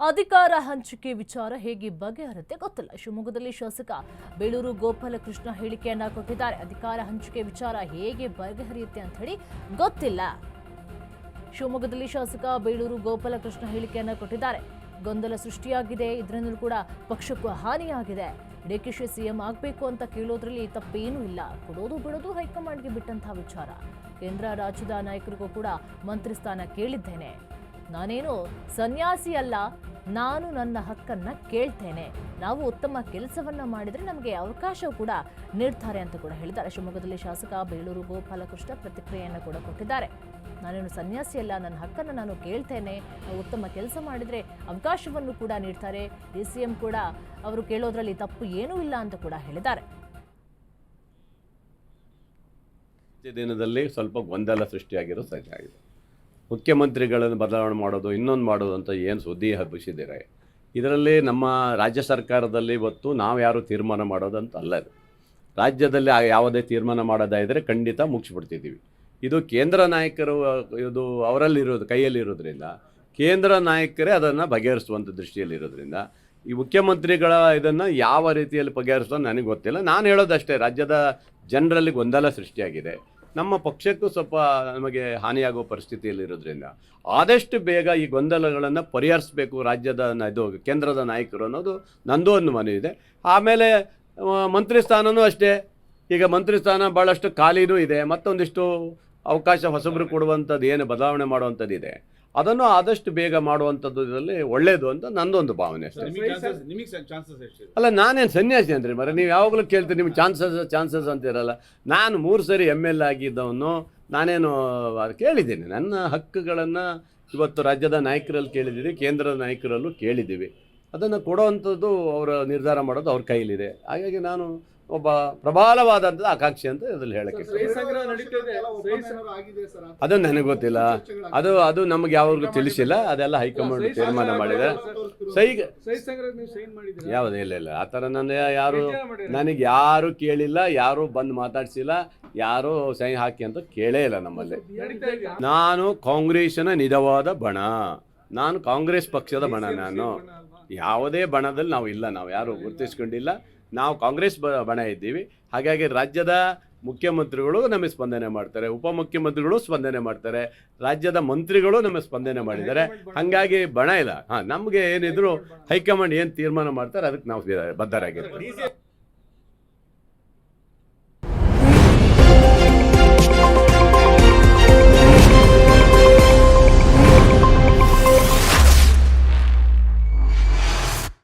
ಅಧಿಕಾರ ಹಂಚಿಕೆ ವಿಚಾರ ಹೇಗೆ ಬಗೆಹರುತ್ತೆ ಗೊತ್ತಿಲ್ಲ. ಶಿವಮೊಗ್ಗದಲ್ಲಿ ಶಾಸಕ ಬೇಳೂರು ಗೋಪಾಲಕೃಷ್ಣ ಹೇಳಿಕೆಯನ್ನ ಕೊಟ್ಟಿದ್ದಾರೆ. ಅಧಿಕಾರ ಹಂಚಿಕೆ ವಿಚಾರ ಹೇಗೆ ಬಗೆಹರಿಯುತ್ತೆ ಅಂತ ಹೇಳಿ ಗೊತ್ತಿಲ್ಲ. ಶಿವಮೊಗ್ಗದಲ್ಲಿ ಶಾಸಕ ಬೇಳೂರು ಗೋಪಾಲಕೃಷ್ಣ ಹೇಳಿಕೆಯನ್ನ ಕೊಟ್ಟಿದ್ದಾರೆ. ಗೊಂದಲ ಸೃಷ್ಟಿಯಾಗಿದೆ. ಇದರಿಂದಲೂ ಕೂಡ ಪಕ್ಷಕ್ಕೂ ಹಾನಿಯಾಗಿದೆ. ಡಿಕೆಶಿ ಸಿಎಂ ಆಗಬೇಕು ಅಂತ ಕೇಳೋದ್ರಲ್ಲಿ ತಪ್ಪೇನೂ ಇಲ್ಲ. ಕೊಡೋದು ಬಿಡೋದು ಹೈಕಮಾಂಡ್ಗೆ ಬಿಟ್ಟಂತಹ ವಿಚಾರ. ಕೇಂದ್ರ ರಾಜ್ಯದ ನಾಯಕರಿಗೂ ಕೂಡ ಮಂತ್ರಿ ಸ್ಥಾನ ಕೇಳಿದ್ದೇನೆ. ನಾನೇನು ಸನ್ಯಾಸಿ ಅಲ್ಲ, ನಾನು ನನ್ನ ಹಕ್ಕನ್ನ ಕೇಳ್ತೇನೆ. ನಾವು ಉತ್ತಮ ಕೆಲಸವನ್ನ ಮಾಡಿದ್ರೆ ನಮಗೆ ಅವಕಾಶ ಕೂಡ ನೀಡ್ತಾರೆ ಅಂತ ಕೂಡ ಹೇಳಿದ್ದಾರೆ. ಶಿವಮೊಗ್ಗದಲ್ಲಿ ಶಾಸಕ ಬೇಳೂರು ಗೋಪಾಲಕೃಷ್ಣ ಪ್ರತಿಕ್ರಿಯೆಯನ್ನು ಕೂಡ ಕೊಟ್ಟಿದ್ದಾರೆ. ನಾನೇನು ಸನ್ಯಾಸಿ ಅಲ್ಲ, ನನ್ನ ಹಕ್ಕನ್ನು ನಾನು ಕೇಳ್ತೇನೆ. ಉತ್ತಮ ಕೆಲಸ ಮಾಡಿದರೆ ಅವಕಾಶವನ್ನು ಕೂಡ ನೀಡ್ತಾರೆ. ಡಿ ಸಿ ಎಂ ಕೂಡ ಅವರು ಕೇಳೋದ್ರಲ್ಲಿ ತಪ್ಪು ಏನೂ ಇಲ್ಲ ಅಂತ ಕೂಡ ಹೇಳಿದ್ದಾರೆ. ದಿನದಲ್ಲಿ ಸ್ವಲ್ಪ ಗೊಂದಲ ಸೃಷ್ಟಿಯಾಗಿರೋ ಸಹಜ ಆಗಿದೆ. ಮುಖ್ಯಮಂತ್ರಿಗಳನ್ನು ಬದಲಾವಣೆ ಮಾಡೋದು, ಇನ್ನೊಂದು ಮಾಡೋದು ಅಂತ ಏನು ಸುದ್ದಿ ಹಬ್ಬಿಸಿದ್ದೀರ? ಇದರಲ್ಲಿ ನಮ್ಮ ರಾಜ್ಯ ಸರ್ಕಾರದಲ್ಲಿ ಇವತ್ತು ನಾವು ಯಾರು ತೀರ್ಮಾನ ಮಾಡೋದಂತ ಅಲ್ಲ ಇದು. ರಾಜ್ಯದಲ್ಲಿ ಯಾವುದೇ ತೀರ್ಮಾನ ಮಾಡೋದಾದರೆ ಖಂಡಿತ ಮುಗಿಸ್ಬಿಡ್ತಿದ್ದೀವಿ. ಇದು ಕೇಂದ್ರ ನಾಯಕರು, ಇದು ಅವರಲ್ಲಿರೋದು, ಕೈಯಲ್ಲಿರೋದ್ರಿಂದ, ಕೇಂದ್ರ ನಾಯಕರೇ ಅದನ್ನು ಬಗೆಹರಿಸುವಂಥ ದೃಷ್ಟಿಯಲ್ಲಿರೋದ್ರಿಂದ, ಈ ಮುಖ್ಯಮಂತ್ರಿಗಳ ಇದನ್ನು ಯಾವ ರೀತಿಯಲ್ಲಿ ಬಗೆಹರಿಸೋದು ನನಗೆ ಗೊತ್ತಿಲ್ಲ. ನಾನು ಹೇಳೋದಷ್ಟೇ, ರಾಜ್ಯದ ಜನರಲ್ಲಿ ಗೊಂದಲ ಸೃಷ್ಟಿಯಾಗಿದೆ. ನಮ್ಮ ಪಕ್ಷಕ್ಕೂ ಸ್ವಲ್ಪ ನಮಗೆ ಹಾನಿಯಾಗುವ ಪರಿಸ್ಥಿತಿಯಲ್ಲಿರೋದ್ರಿಂದ ಆದಷ್ಟು ಬೇಗ ಈ ಗೊಂದಲಗಳನ್ನು ಪರಿಹರಿಸಬೇಕು ರಾಜ್ಯದ ಇದು ಕೇಂದ್ರದ ನಾಯಕರು ಅನ್ನೋದು ನಂದು ಒಂದು ಮನವಿ ಇದೆ. ಆಮೇಲೆ ಮಂತ್ರಿ ಸ್ಥಾನವೂ ಅಷ್ಟೇ. ಈಗ ಮಂತ್ರಿ ಸ್ಥಾನ ಭಾಳಷ್ಟು ಖಾಲಿನೂ ಇದೆ. ಮತ್ತೊಂದಿಷ್ಟು ಅವಕಾಶ ಹೊಸಬ್ರು ಕೊಡುವಂಥದ್ದು ಏನು ಬದಲಾವಣೆ ಮಾಡುವಂಥದ್ದು ಇದೆ ಅದನ್ನು ಆದಷ್ಟು ಬೇಗ ಮಾಡುವಂಥದ್ದು ಇದರಲ್ಲಿ ಒಳ್ಳೆಯದು ಅಂತ ನಂದೊಂದು ಭಾವನೆ ಅಷ್ಟೇ. ಅಲ್ಲ ನಾನೇನು ಸನ್ಯಾಸಿ ಅಂದ್ರೆ ಮರ ನೀವು ಯಾವಾಗಲೂ ಕೇಳ್ತೀರಿ ನಿಮ್ಗೆ ಚಾನ್ಸಸ್ ಚಾನ್ಸಸ್ ಅಂತಿರಲ್ಲ. ನಾನು ಮೂರು ಸರಿ ಎಂ ಎಲ್ ಆಗಿದ್ದವನು ನಾನೇನು ಅದು ಕೇಳಿದ್ದೀನಿ. ನನ್ನ ಹಕ್ಕುಗಳನ್ನು ಇವತ್ತು ರಾಜ್ಯದ ನಾಯಕರಲ್ಲಿ ಕೇಳಿದ್ದೀವಿ ಕೇಂದ್ರದ ನಾಯಕರಲ್ಲೂ ಕೇಳಿದ್ದೀವಿ. ಅದನ್ನು ಕೊಡುವಂಥದ್ದು ಅವರ ನಿರ್ಧಾರ ಮಾಡೋದು ಅವ್ರ ಕೈಲಿದೆ ಹಾಗಾಗಿ ನಾನು ಒಬ್ಬ ಪ್ರಬಲವಾದಂತ ಆಕಾಂಕ್ಷಿ ಅಂತ ಇದ್ರಲ್ಲಿ ಹೇಳಕ್ಕೆ ಅದು ನನಗೆ ಗೊತ್ತಿಲ್ಲ. ಅದು ಅದು ನಮಗೆ ಯಾವ್ರಿಗೂ ತಿಳಿಸಿಲ್ಲ. ಅದೆಲ್ಲ ಹೈಕಮಾಂಡ್ ತೀರ್ಮಾನ ಮಾಡಿದೆ. ಮಾಡಿದ್ದೀರಾ? ಯಾವುದೂ? ಇಲ್ಲ ಇಲ್ಲ. ಆ ಥರ ನನ್ನ ಯಾರು? ನನಗೆ ಯಾರು ಕೇಳಿಲ್ಲ ಯಾರು ಬಂದು ಮಾತಾಡಿಸಿಲ್ಲ ಯಾರು ಸೈನ್ ಹಾಕಿ ಅಂತ ಕೇಳೇ ಇಲ್ಲ ನಮ್ಮಲ್ಲಿ. ನಾನು ಕಾಂಗ್ರೆಸ್ಸಿನ ನಿಜವಾದ ಬಣ. ನಾನು ಕಾಂಗ್ರೆಸ್ ಪಕ್ಷದ ಬಣ ನಾನು. ಯಾವುದೇ ಬಣದಲ್ಲಿ ನಾವು ಇಲ್ಲ. ನಾವು ಯಾರು ಗುರುತಿಸ್ಕೊಂಡಿಲ್ಲ. ನಾವು ಕಾಂಗ್ರೆಸ್ ಬ- ಬಣ ಇದ್ದೀವಿ. ಹಾಗಾಗಿ ರಾಜ್ಯದ ಮುಖ್ಯಮಂತ್ರಿಗಳು ನಮಗೆ ಸ್ಪಂದನೆ ಮಾಡ್ತಾರೆ. ಉಪಮುಖ್ಯಮಂತ್ರಿಗಳು ಸ್ಪಂದನೆ ಮಾಡ್ತಾರೆ. ರಾಜ್ಯದ ಮಂತ್ರಿಗಳು ನಮಗೆ ಸ್ಪಂದನೆ ಮಾಡಿದ್ದಾರೆ. ಹಾಗಾಗಿ ಬಣ ಇಲ್ಲ. ಹಾಂ, ನಮಗೆ ಏನಿದ್ರು ಹೈಕಮಾಂಡ್ ಏನು ತೀರ್ಮಾನ ಮಾಡ್ತಾರೆ, ಅದಕ್ಕೆ ನಾವು ಬದ್ಧರಾಗಿರ್ತೀವಿ.